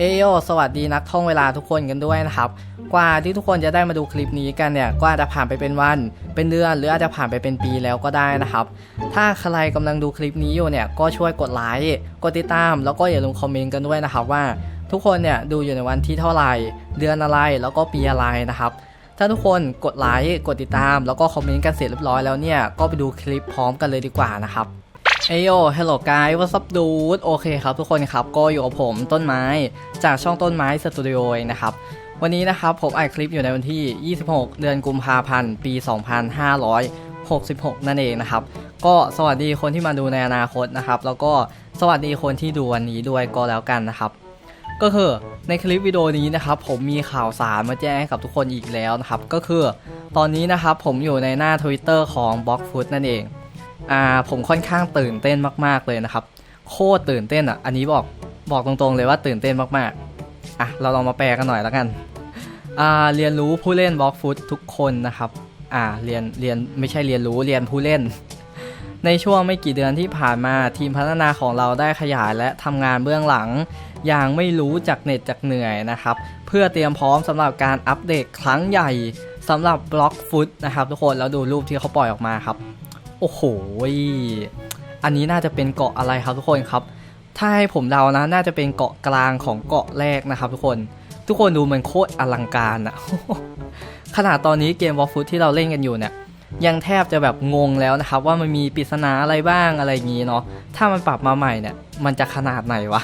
เอโยสวัสดีนักท่องเวลาทุกคนกันด้วยนะครับ กว่าที่ทุกคนจะได้มาดูคลิปนี้กันเนี่ย ก็อาจจะผ่านไปเป็นวัน เป็นเดือน หรืออาจจะผ่านไปเป็นปีแล้วก็ได้นะครับ ถ้าใครกำลังดูคลิปนี้อยู่เนี่ย ก็ช่วยกดไลค์ กดติดตาม แล้วก็อย่าลืมคอมเมนต์กันด้วยนะครับว่า ทุกคนเนี่ยดูอยู่ในวันที่เท่าไหร่ เดือนอะไร แล้วก็ปีอะไรนะครับ ถ้าทุกคนกดไลค์ กดติดตาม แล้วก็คอมเมนต์กันเสร็จเรียบร้อยแล้วเนี่ย ก็ไปดูคลิปพร้อมกันเลยดีกว่านะครับ เอโย hello guys what's up dude โอเคครับทุกคนครับ ก็อยู่กับผมต้นไม้จากช่องต้นไม้สตูดิโอนะครับ วันนี้นะครับผมอัดคลิปอยู่ในวันที่ 26 เดือนกุมภาพันธ์ ปี 2566 นั่นเองนะครับ ก็สวัสดีคนที่มาดูในอนาคตนะครับ แล้วก็สวัสดีคนที่ดูวันนี้ด้วยก็แล้วกันนะครับ ก็คือในคลิปวิดีโอนี้นะครับผมมีข่าวสารมาแจ้งให้กับทุกคนอีกแล้วนะครับ ก็คือ ตอนนี้นะครับผมอยู่ในหน้า Twitter ของ b l o c k f o o d นั่นเอง อ่าผมค่อนข้างตื่นเต้นมากๆเลยนะครับ โคตรตื่นเต้นอะ อันนี้บอกบอกตรงๆเลยว่าตื่นเต้นมากๆ อะ เราลองมาแปลกันหน่อยแล้วกัน อ่า เรียนรู้ผู้เล่นบล็อกฟุตทุกคนนะครับ อ่า เรียน เรียน ไม่ใช่เรียนรู้ เรียนผู้เล่น ในช่วงไม่กี่เดือนที่ผ่านมาทีมพัฒนาของเราได้ขยายและทำงานเบื้องหลัง อย่างไม่รู้จากเหน็ดจากเหนื่อยนะครับ เพื่อเตรียมพร้อมสำหรับการอัปเดตครั้งใหญ่สำหรับบล็อกฟุตนะครับทุกคน แล้วดูรูปที่เขาปล่อยออกมาครับ โอ้โห อันนี้น่าจะเป็นเกาะอะไรครับทุกคนครับ ถ้าให้ผมเดานะ น่าจะเป็นเกาะกลางของเกาะแรกนะครับทุกคน ทุกคนดูมันโคตรอลังการอะขนาดตอนนี้เกมวอลฟุตที่เราเล่นกันอยู่เนี่ย ยังแทบจะแบบงงแล้วนะครับ ว่ามันมีปริศนาอะไรบ้างอะไรอย่างนี้เนาะ ถ้ามันปรับมาใหม่เนี่ย มันจะขนาดไหนวะ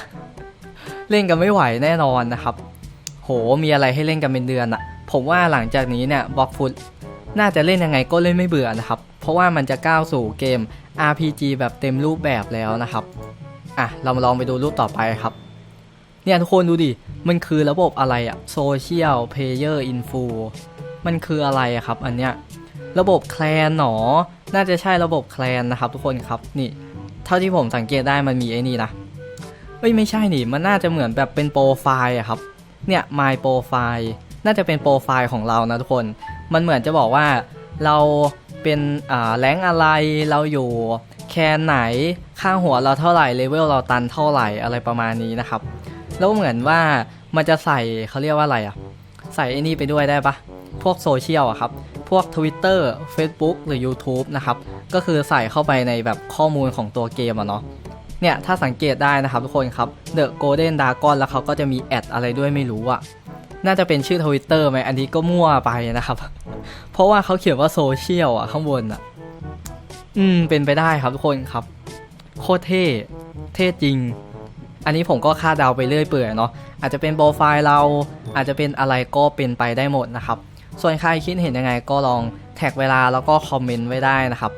เล่นกันไม่ไหวแน่นอนนะครับ โห มีอะไรให้เล่นกันเป็นเดือนอะผมว่าหลังจากนี้เนี่ยบอกฟุตน่าจะเล่นยังไงก็เล่นไม่เบื่อนะครับ เพราะว่ามันจะก้าวสู่เกม RPG แบบเต็มรูปแบบแล้วนะครับ อะ เรามาลองไปดูรูปต่อไปครับ เนี่ยทุกคนดูดิ มันคือระบบอะไรอะ Social Player Info มันคืออะไรอะครับ อันเนี้ย ระบบแคลนหนอ น่าจะใช่ระบบแคลนนะครับ ทุกคนครับ นี่ เท่าที่ผมสังเกตได้มันมีไอ้นี่นะเอ้ยไม่ใช่นี่ มันน่าจะเหมือนแบบเป็นโปรไฟล์อะครับ เนี่ย My Profile น่าจะเป็นโปรไฟล์ของเรานะทุกคน มันเหมือนจะบอกว่าเรา เป็นอ่าแรงอะไรเราอยู่แคนไหนข้างหัวเราเท่าไหร่เลเวลเราตันเท่าไหร่อะไรประมาณนี้นะครับ แล้วเหมือนว่ามันจะใส่เขาเรียกว่าอะไรอะใส่ไอ้นี่ไปด้วยได้ปะพวกโซเชียลอะครับ พวก Twitter Facebook หรือ YouTube นะครับ ก็คือใส่เข้าไปในแบบข้อมูลของตัวเกมอะเนาะเนี่ยถ้าสังเกตได้นะครับทุกคนครับ The Golden Dragon แล้วเขาก็จะมีแอดอะไรด้วยไม่รู้อะน่าจะเป็นชื่อทวิตเตอร์ไหมอันนี้ก็มั่วไปนะครับ เพราะว่าเขาเขียนว่าโซเชียลอะข้างบนอะ อืม เป็นไปได้ครับทุกคนครับ โคตรเท่ เท่จริง อันนี้ผมก็คาดเดาไปเรื่อยเปื่อยเนาะ อาจจะเป็นโปรไฟล์เรา อาจจะเป็นอะไรก็เป็นไปได้หมดนะครับ ส่วนใครคิดเห็นยังไงก็ลองแท็กเวลาแล้วก็คอมเมนต์ไว้ได้นะครับ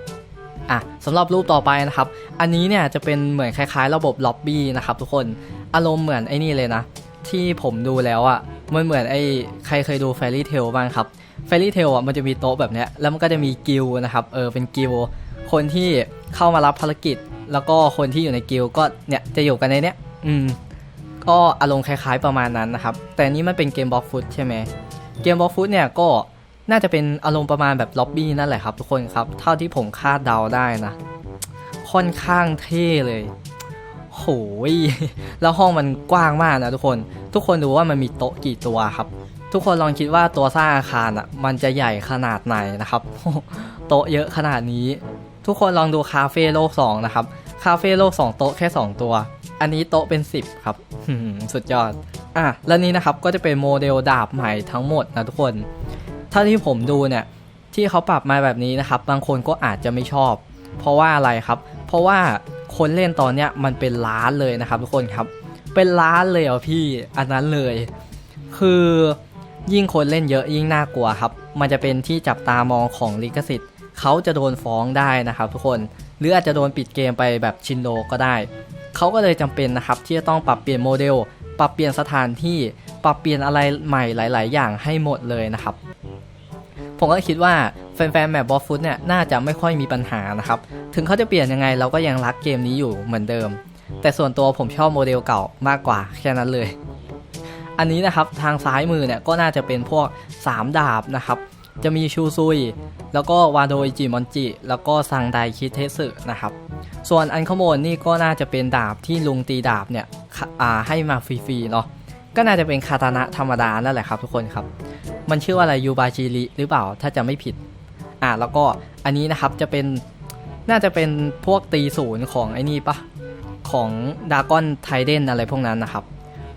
อะสำหรับรูปต่อไปนะครับ อันนี้เนี่ยจะเป็นเหมือนคล้ายๆ ระบบล็อบบี้นะครับทุกคน อารมณ์เหมือนไอ้นี่เลยนะ ที่ผมดูแล้วอะ่ะ มันเหมือนไอ้ใครเคยดูแฟรี่เทลบ้างครับแฟรี่เทลอะมันจะมีโต๊ะแบบเนี้ยแล้วมันก็จะมีกิลนะครับเออเป็นกิลคนที่เข้ามารับภารกิจ แล้วก็คนที่อยู่ในกิลก็เนี่ยจะอยู่กันในเนี้ยอืมก็อารมณ์คล้ายๆประมาณนั้นนะครับ แต่นนี้มันเป็นเกมบล็อกฟุตใช่ไหมเกมบล็อกฟุตเนี่ยก็น่าจะเป็นอารมณ์ประมาณแบบล็อบบี้นั่นแหละครับทุกคนครับ เท่าที่ผมคาดเดาได้นะ ค่อนข้างเท่เลย โหยแล้วห้องมันกว้างมากนะทุกคน ทุกคนดูว่ามันมีโต๊ะกี่ตัวครับ ทุกคนลองคิดว่าตัวสร้างอาคารอะ มันจะใหญ่ขนาดไหนนะครับ โต๊ะเยอะขนาดนี้ ทุกคนลองดูคาเฟ่โลก2นะครับ คาเฟ่โลก2โต๊ะแค่2ตัว อันนี้โต๊ะเป็น10ครับสุดยอด อะ แล้วนี้นะครับก็จะเป็นโมเดลดาบใหม่ทั้งหมดนะทุกคนเท่าที่ผมดูเนี่ย ที่เขาปรับมาแบบนี้นะครับ บางคนก็อาจจะไม่ชอบ เพราะว่าอะไรครับ เพราะว่า คนเล่นตอนเนี้ยมันเป็นล้านเลยนะครับทุกคนครับ เป็นล้านเลยเหรอพี่อันนั้นเลย คือยิ่งคนเล่นเยอะยิ่งน่ากลัวครับ มันจะเป็นที่จับตามองของลิขสิทธิ์เขาจะโดนฟ้องได้นะครับทุกคน หรืออาจจะโดนปิดเกมไปแบบชินโดก็ได้ เขาก็เลยจำเป็นนะครับที่จะต้องปรับเปลี่ยนโมเดล ปรับเปลี่ยนสถานที่ ปรับเปลี่ยนอะไรใหม่หลาย ๆ อย่างให้หมดเลยนะครับ ผมก็คิดว่าแฟนๆแมปบอฟฟุตเนี่ยน่าจะไม่ค่อยมีปัญหานะครับ ถึงเขาจะเปลี่ยนยังไงเราก็ยังรักเกมนี้อยู่เหมือนเดิม แต่ส่วนตัวผมชอบโมเดลเก่ามากกว่าแค่นั้นเลย อันนี้นะครับทางซ้ายมือเนี่ยก็น่าจะเป็นพวก 3 ดาบนะครับจะมีชูซุย แล้วก็วาโดอิจิมอนจิ แล้วก็ซังไดคิเทสึนะครับ ส่วนอันข้างบนนี่ก็น่าจะเป็นดาบที่ลุงตีดาบเนี่ยให้มาฟรีๆเนาะ ก็น่าจะเป็นคาตานะธรรมดานั่นแหละครับทุกคนครับ มันชื่อว่าอะไรยูบาชิริหรือเปล่าถ้าจะไม่ผิด อ่าแล้วก็อันนี้นะครับจะเป็นน่าจะเป็นพวกตีศูนย์ของไอ้นี่ปะของดากอนไทเดนอะไรพวกนั้นนะครับ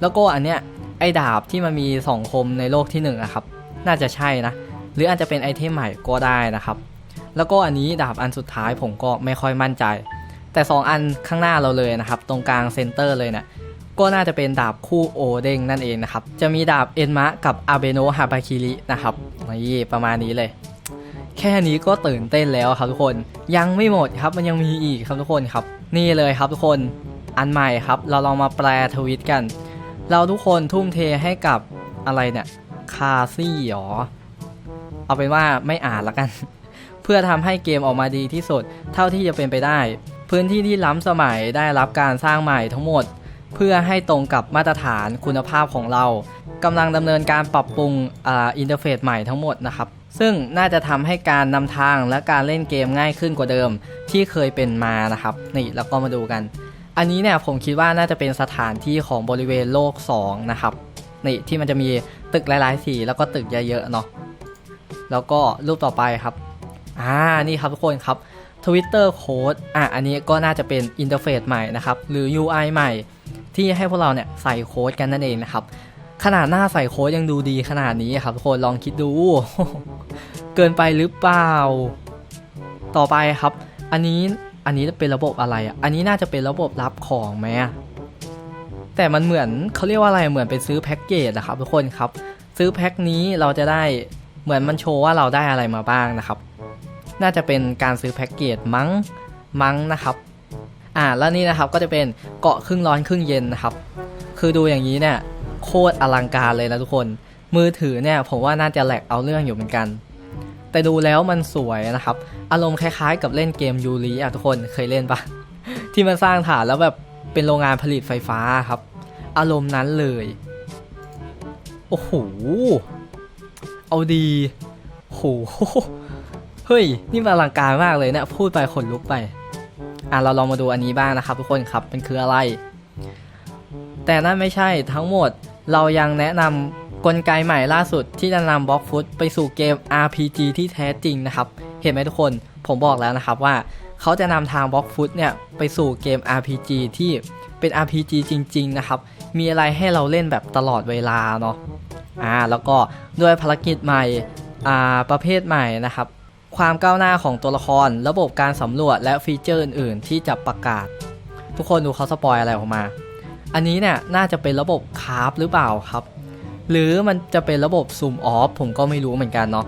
แล้วก็อันเนี้ยไอ้ดาบที่มันมีสองคมในโลกที่หนึ่งอะครับ น่าจะใช่นะ หรืออาจจะเป็นไอเทมใหม่ก็ได้นะครับ แล้วก็อันนี้ดาบอันสุดท้ายผมก็ไม่ค่อยมั่นใจ แต่ 2 อันข้างหน้าเราเลยนะครับ ตรงกลางเซนเตอร์เลยเนี่ย ก็น่าจะเป็นดาบคู่โอเด้งนั่นเองนะครับ จะมีดาบเอ็นมะกับอาเบโนะฮาบาคิรินะครับนี่ประมาณนี้เลย แค่นี้ก็ตื่นเต้นแล้วครับทุกคนยังไม่หมดครับมันยังมีอีกครับทุกคนครับ นี่เลยครับทุกคนอันใหม่ครับ เราลองมาแปลทวิตกัน เราทุกคนทุ่มเทให้กับอะไรเนี่ยคาซี่หรอ เอาเป็นว่าไม่อ่านละกัน เพื่อทำให้เกมออกมาดีที่สุด เท่าที่จะเป็นไปได้ พื้นที่ที่ล้ำสมัยได้รับการสร้างใหม่ทั้งหมด เพื่อให้ตรงกับมาตรฐานคุณภาพของเรากำลังดำเนินการปรับปรุงอ,อินเทอร์เฟซใหม่ทั้งหมดนะครับ ซึ่งน่าจะทำให้การนำทางและการเล่นเกมง่ายขึ้นกว่าเดิมที่เคยเป็นมานะครับนี่แล้วก็มาดูกัน อันนี้เนี่ยผมคิดว่าน่าจะเป็นสถานที่ของบริเวณโลก 2 นะครับนี่ที่มันจะมีตึกหลายๆสีแล้วก็ตึกเยอะๆเนาะแล้วก็รูปต่อไปครับอ่านี่ครับทุกคนครับ Twitter Code อะอันนี้ก็น่าจะเป็นอินเทอร์เฟซใหม่นะครับหรือ UI ใหม่ ที่ให้พวกเราเนี่ยใส่โค้ดกันนั่นเองนะครับ ขนาดหน้าใส่โค้ดยังดูดีขนาดนี้ครับทุกคนลองคิดดู เกินไปหรือเปล่า ต่อไปครับ อันนี้อันนี้เป็นระบบอะไรอะ อันนี้น่าจะเป็นระบบรับของไหมแต่มันเหมือนเขาเรียกว่าอะไรเหมือนเป็นซื้อแพ็กเกจนะครับทุกคนครับ ซื้อแพ็คนี้เราจะได้เหมือนมันโชว์ว่าเราได้อะไรมาบ้างนะครับ น่าจะเป็นการซื้อแพ็กเกจมั้งมั้งนะครับ อ่าแล้วนี่นะครับก็จะเป็นเกาะครึ่งร้อนครึ่งเย็นนะครับ คือดูอย่างนี้เนี่ยโคตรอลังการเลยนะทุกคน มือถือเนี่ยผมว่าน่าจะแหลกเอาเรื่องอยู่เหมือนกัน แต่ดูแล้วมันสวยนะครับ อารมณ์คล้ายๆ กับเล่นเกมยูริอะทุกคนเคยเล่นปะที่มันสร้างฐานแล้วแบบเป็นโรงงานผลิตไฟฟ้าครับ อารมณ์นั้นเลย โอ้โห เอาดีโหเฮ้ย นี่มันอลังการมากเลยเนะพูดไปขนลุกไป อะเราลองมาดูอันนี้บ้างนะครับ ทุกคนครับมันคืออะไร แต่นั่นไม่ใช่ทั้งหมดเรายังแนะนำกลไกใหม่ล่าสุดที่จะนำบล็อกฟุตไปสู่เกม RPG ที่แท้จริงนะครับ เห็นไหมทุกคนผมบอกแล้วนะครับว่าเขาจะนำทางบล็อกฟุตเนี่ยไปสู่เกม RPG ที่เป็น RPG จริง ๆ นะครับ มีอะไรให้เราเล่นแบบตลอดเวลาเนาะอ่าแล้วก็ด้วยภารกิจใหม่อ่าประเภทใหม่นะครับ ความก้าวหน้าของตัวละคร ระบบการสำรวจและฟีเจอร์อื่น ๆ ที่จะประกาศ ทุกคนดูเขาสปอยอะไรออกมา อันนี้เนี่ยน่าจะเป็นระบบคราฟหรือเปล่าครับ หรือมันจะเป็นระบบซูมออฟผมก็ไม่รู้เหมือนกันเนาะ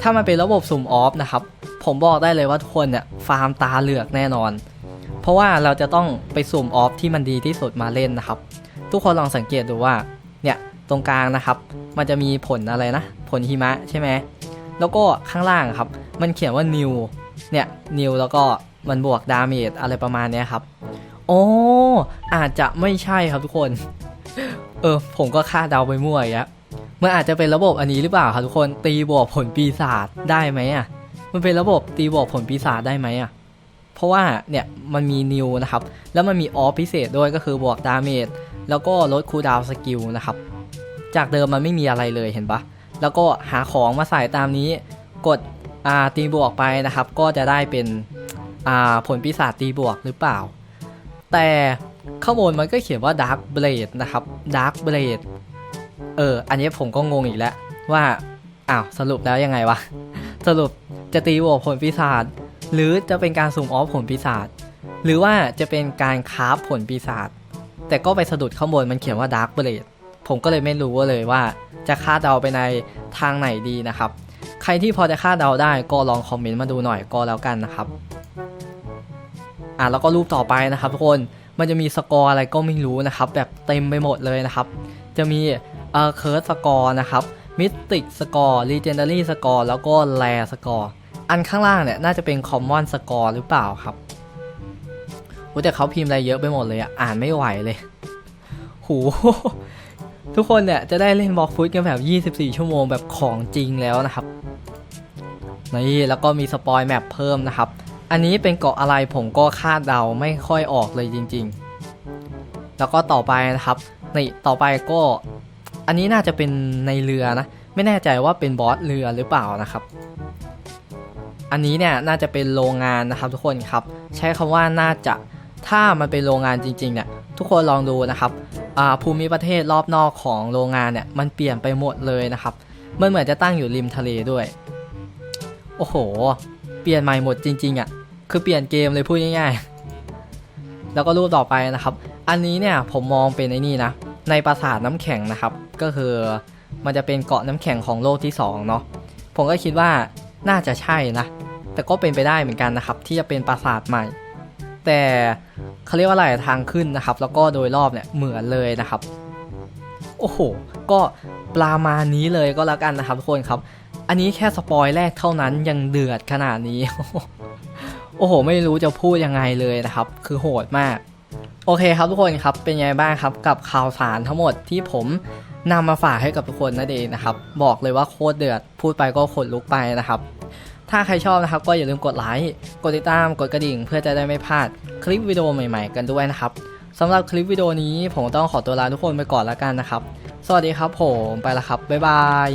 ถ้ามันเป็นระบบซูมออฟนะครับผมบอกได้เลยว่าทุกคนเนี่ยฟาร์มตาเหลือกแน่นอน เพราะว่าเราจะต้องไปซูมออฟที่มันดีที่สุดมาเล่นนะครับ ทุกคนลองสังเกตดูว่าเนี่ยตรงกลางนะครับ มันจะมีผลอะไรนะ ผลหิมะใช่ไหม แล้วก็ข้างล่างครับ มันเขียนว่า new เนี่ย new แล้วก็มันบวกดาเมจอะไรประมาณนี้ครับโอ้อาจจะไม่ใช่ครับทุกคน เออ ผมก็คาดเดาไปมั่วอย่างมันอาจจะเป็นระบบอันนี้หรือเปล่าครับทุกคน ตีบวกผลปีศาจได้ไหมอะ มันเป็นระบบตีบวกผลปีศาจได้ไหมอะ เพราะว่าเนี่ยมันมีนิวนะครับ แล้วมันมีออฟพิเศษด้วยก็คือบวกดาเมจแล้วก็ลดคูลดาวสกิลนะครับ จากเดิมมันไม่มีอะไรเลยเห็นปะ แล้วก็หาของมาใส่ตามนี้ กดตีบวกไปนะครับ ก็จะได้เป็นผลปีศาจตีบวกหรือเปล่า แต่ข้างบนมันก็เขียนว่า Dark Blade นะครับ Dark Blade เออ อันนี้ผมก็งงอีกแล้ว ว่า อ้าว สรุปแล้วยังไงวะ สรุปจะตีบวกผลปีศาจหรือจะเป็นการสุ่มออฟผลปีศาจหรือว่าจะเป็นการคราฟผลปีศาจแต่ก็ไปสะดุดข้างบนมันเขียนว่า Dark Blade ผมก็เลยไม่รู้เลยว่า จะคาดเดาไปในทางไหนดีนะครับ ใครที่พอจะคาดเดาได้ก็ลองคอมเมนต์มาดูหน่อยก็แล้วกันนะครับอะแล้วก็รูปต่อไปนะครับทุกคนมันจะมีสกอร์อะไรก็ไม่รู้นะครับ แบบเต็มไปหมดเลยนะครับ จะมีเอ่อเคิร์สสกอร์นะครับมิสติกสกอร์ลีเจนดารี่สกอร์แล้วก็แรสกอร์อันข้างล่างเนี่ยน่าจะเป็นคอมมอนสกอร์หรือเปล่าครับโอ้แต่เขาพิมพ์อะไรเยอะไปหมดเลยอะอ่านไม่ไหวเลยโห ทุกคนเนี่ยจะได้เล่นบล็อกฟุตกันแบบ 24 ชั่วโมงแบบของจริงแล้วนะครับนี่แล้วก็มีสปอยแมปเพิ่มนะครับ อันนี้เป็นเกาะอะไรผมก็คาดเดาไม่ค่อยออกเลยจริง ๆ แล้วก็ต่อไปนะครับนี่ต่อไปก็อันนี้น่าจะเป็นในเรือนะ ไม่แน่ใจว่าเป็นบอสเรือหรือเปล่านะครับ อันนี้เนี่ยน่าจะเป็นโรงงานนะครับทุกคนครับ ใช้คำว่าน่าจะถ้ามันเป็นโรงงานจริงๆเนี่ยทุกคนลองดูนะครับ ภูมิประเทศรอบนอกของโรงงานเนี่ยมันเปลี่ยนไปหมดเลยนะครับ มันเหมือนจะตั้งอยู่ริมทะเลด้วย โอ้โห เปลี่ยนใหม่หมดจริง ๆอะ่ะ คือเปลี่ยนเกมเลยพูดง่ายๆ แล้วก็รูปต่อไปนะครับ อันนี้เนี่ยผมมองเป็นไอ้นี่นะ ในปราสาทน้ำแข็งนะครับ ก็คือมันจะเป็นเกาะน้ำแข็งของโลกที่สองเนาะ ผมก็คิดว่าน่าจะใช่นะ แต่ก็เป็นไปได้เหมือนกันนะครับ ที่จะเป็นปราสาทใหม่ แต่เขาเรียกว่าอะไรทางขึ้นนะครับ แล้วก็โดยรอบเนี่ยเหมือนเลยนะครับ โอ้โห ก็ประมาณนี้เลยก็แล้วกันนะครับทุกคนครับ อันนี้แค่สปอยแรกเท่านั้นยังเดือดขนาดนี้ โอ้โห ไม่รู้จะพูดยังไงเลยนะครับ คือโหดมาก โอเคครับทุกคนครับเป็นไงบ้างครับกับข่าวสารทั้งหมดที่ผมนำมาฝากให้กับทุกคนนั่นเองนะครับ บอกเลยว่าโคตรเดือดพูดไปก็ขนลุกไปนะครับ ถ้าใครชอบนะครับก็อย่าลืมกดไลค์กดติดตามกดกระดิ่ง เพื่อจะได้ไม่พลาดคลิปวิดีโอใหม่ๆ กันด้วยนะครับสำหรับคลิปวิดีโอนี้ผมต้องขอตัวลาทุกคนไปก่อนแล้วกันนะครับ สวัสดีครับผมไปละครับบ๊ายบาย